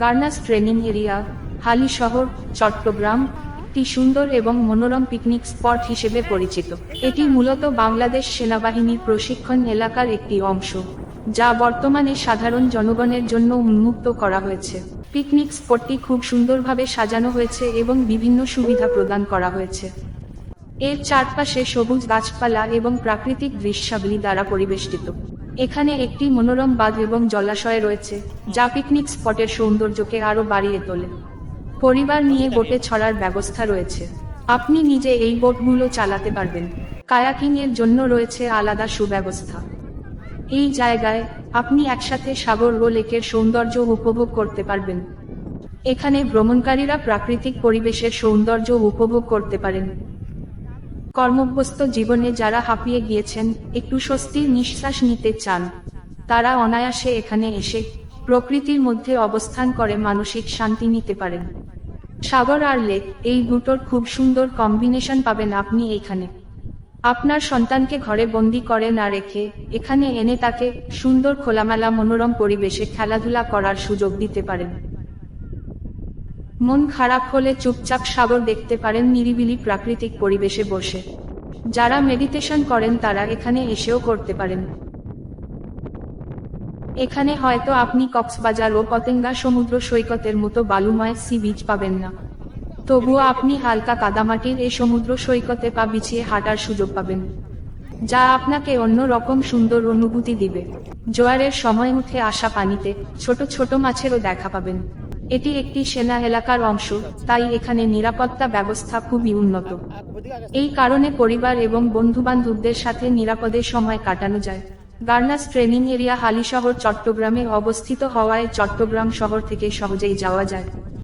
গার্নাস training area, হালি শহর, চট্টগ্রাম, একটি সুন্দর এবং মনোরম পিকনিক স্পট হিসেবে পরিচিত। এটি মূলত বাংলাদেশ সেনাবাহিনীর প্রশিক্ষণ এলাকার একটি অংশ, যা বর্তমানে সাধারণ জনগণের জন্য উন্মুক্ত করা হয়েছে। পিকনিক স্পটটি খুব সুন্দরভাবে সাজানো হয়েছে এবং বিভিন্ন সুবিধা প্রদান করা হয়েছে। এর চারপাশে সবুজ গাছপালা এবং প্রাকৃতিক দৃশ্যাবলী দ্বারা পরিবেষ্টিত। এখানে একটি মনোরম বাঁধ এবং জলাশয় রয়েছে, যা পিকনিক স্পটের সৌন্দর্যকে আরও বাড়িয়ে তোলে। পরিবার নিয়ে বোটে ছড়ার ব্যবস্থা রয়েছে। আপনি নিজে এই বোটগুলো চালাতে পারবেন। কায়াকিং এর জন্য রয়েছে আলাদা সুব্যবস্থা। এই জায়গায় আপনি একসাথে সাগর ও লেকের সৌন্দর্য উপভোগ করতে পারবেন। এখানে ভ্রমণকারীরা প্রাকৃতিক পরিবেশের সৌন্দর্য উপভোগ করতে পারেন। কর্মব্যস্ত জীবনে যারা হাঁপিয়ে গিয়েছেন, একটু স্বস্তির নিঃশ্বাস নিতে চান। তারা অনায়াসে এখানে এসে প্রকৃতির মধ্যে অবস্থান করে মানসিক শান্তি নিতে পারেন। সাগর আর লেক, এই দুটোর খুব সুন্দর কম্বিনেশন পাবেন আপনি এইখানে আপনার সন্তানকে ঘরে বন্দি করে না রেখে এখানে এনে তাকে সুন্দর খোলামেলা মনোরম পরিবেশে খেলাধুলা করার সুযোগ দিতে পারেন। মন খারাপ হলে চুপচাপ সাগর দেখতে পারেন নিরিবিলি প্রাকৃতিক পরিবেশে বসে। যারা মেডিটেশন করেন তারা এখানে এসেও করতে পারেন। এখানে হয়তো আপনি কক্সবাজার ও পতেঙ্গা সমুদ্র সৈকতের মতো বালুময় সি বিচ পাবেন না। তবুও আপনি হালকা কাদামাটির এই সমুদ্র সৈকতে পা বিছিয়ে হাঁটার সুযোগ পাবেন। যা আপনাকে অন্য রকম সুন্দর অনুভূতি দিবে। জোয়ারের সময় উঠে আসা পানিতে ছোট ছোট মাছেরও দেখা পাবেন। এটি একটি সেনা এলাকার অংশ, তাই এখানে নিরাপত্তা ব্যবস্থা খুবই উন্নত। এই কারণে পরিবার এবং বন্ধুবান্ধবদের সাথে নিরাপদে সময় কাটানো যায়। গার্নাস ট্রেনিং এরিয়া হালিশহর চট্টগ্রামে অবস্থিত হওয়ায় চট্টগ্রাম শহর থেকে সহজেই যাওয়া যায়।